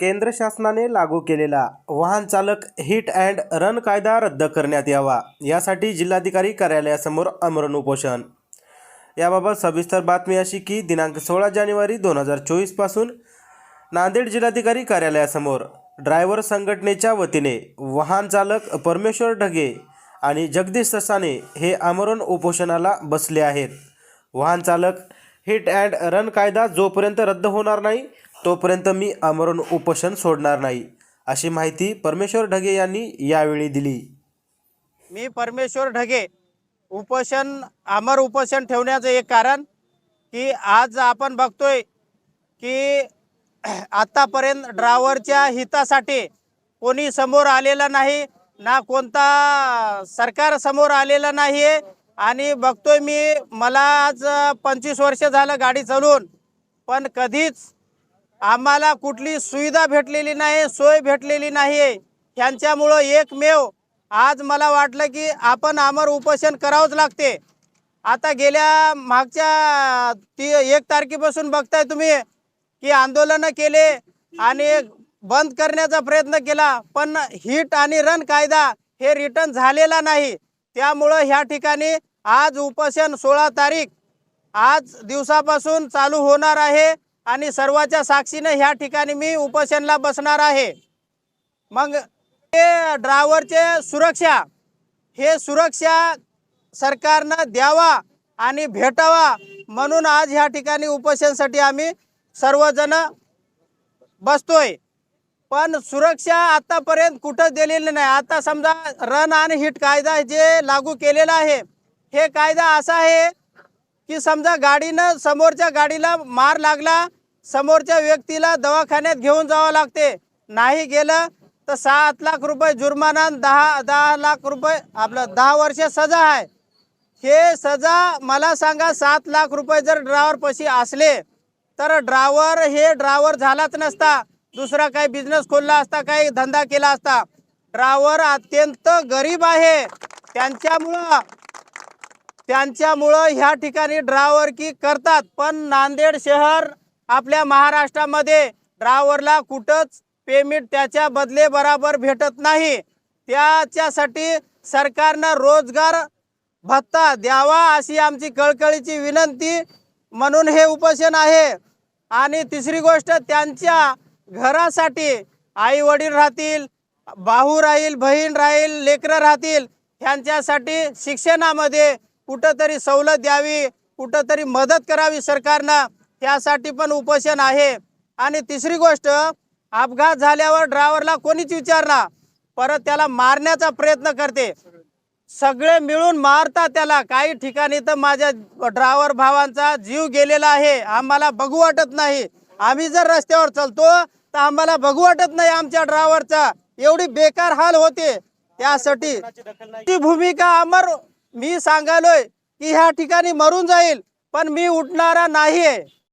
केंद्र शासनाने लागू केलेला वाहन चालक हिट अँड रन कायदा रद्द करण्यात यावा. यासाठी जिल्हाधिकारी कार्यालयासमोर आमरण उपोषण. याबाबत सविस्तर बातमी अशी की दिनांक सोळा जानेवारी दोन हजार चोवीसपासून नांदेड जिल्हाधिकारी कार्यालयासमोर ड्रायव्हर संघटनेच्या वतीने वाहन चालक परमेश्वर ढगे आणि जगदीश ससाने हे आमरण उपोषणाला बसले आहेत. वाहन चालक हिट अँड रन कायदा जोपर्यंत रद्द होणार नाही तोपर्यंत मी आमरण उपोषण सोडणार नाही अशी माहिती परमेश्वर ढगे यांनी यावेळी दिली. मी परमेश्वर ढगे उपोषण अमर उपोषण ठेवण्याचं एक कारण की आज आपण बघतोय की आत्तापर्यंत ड्रायव्हरच्या हितासाठी कोणी समोर आलेलं नाही ना कोणता सरकार समोर आलेलं नाही आहे आणि बघतोय मी मला आज पंचवीस वर्ष झालं गाडी चालवून पण कधीच आम्हाला कुठली सुविधा भेटलेली नाही सोय भेटलेली नाही आहे ह्यांच्यामुळं एकमेव आज मला वाटलं की आपण आमर उपोषण करावंच लागते. आता गेल्या मागच्या ती एक तारखेपासून बघताय तुम्ही की आंदोलनं केले आणि बंद करण्याचा प्रयत्न केला पण हिट आणि रन कायदा हे रिटर्न झालेला नाही. त्यामुळं ह्या ठिकाणी आज उपोषण सोळा तारीख आज दिवसापासून चालू होणार आहे. आणि सर्वाच्या साक्षीनं ह्या ठिकाणी मी उपोषणला बसणार आहे. मग हे ड्रायव्हरचे सुरक्षा हे सुरक्षा सरकारनं द्यावा आणि भेटावा म्हणून आज ह्या ठिकाणी उपोषणसाठी आम्ही सर्वजण बसतोय. पण सुरक्षा आतापर्यंत कुठं दिलेली नाही. आता समजा रन आणि हिट कायदा जे लागू केलेला आहे हे कायदा असा आहे की समजा गाडीनं समोरच्या गाडीला मार लागला समोरच्या व्यक्तीला दवाखान्यात घेऊन जावं लागते. नाही गेलं तर सात लाख रुपये जुर्माना दहा दहा लाख रुपये आपलं दहा वर्ष सजा आहे. हे सजा मला सांगा सात लाख रुपये जर ड्रायव्हरपाशी असले तर ड्रायव्हर हे ड्रायव्हर झालाच नसता. दुसरा काही बिझनेस खोलला असता काही धंदा केला असता. ड्रायव्हर अत्यंत गरीब आहे. त्यांच्यामुळं त्यांच्यामुळं ह्या ठिकाणी ड्रायव्हर की करतात. पण नांदेड शहर आपल्या महाराष्ट्रामध्ये ड्रायव्हरला कुठंच पेमेंट त्याच्या बदले बराबर भेटत नाही. त्याच्यासाठी सरकारनं रोजगार भत्ता द्यावा अशी आमची कळकळीची विनंती म्हणून हे उपोषण आहे. आणि तिसरी गोष्ट त्यांच्या घरासाठी आई वडील राहतील भाऊ राहील बहीण राहील लेकरं राहतील ह्यांच्यासाठी शिक्षणामध्ये कुठंतरी सवलत द्यावी कुठंतरी मदत करावी सरकारनं. त्यासाठी पण उपोषण आहे. आणि तिसरी गोष्ट अपघात झाल्यावर ड्रायव्हरला कोणीच विचारणार. परत त्याला मारण्याचा प्रयत्न करते. सगळे मिळून मारतात त्याला. काही ठिकाणी तर माझ्या ड्रायव्हर भावांचा जीव गेलेला आहे. आम्हाला बघू वाटत नाही. आम्ही जर रस्त्यावर चालतो तर आम्हाला बघू वाटत नाही आमच्या ड्रायव्हरचा. एवढी बेकार हाल होते. त्यासाठी ती भूमिका अमर मी सांगालोय की ह्या ठिकाणी मरून जाईल. पण मी उठणारा नाही आहे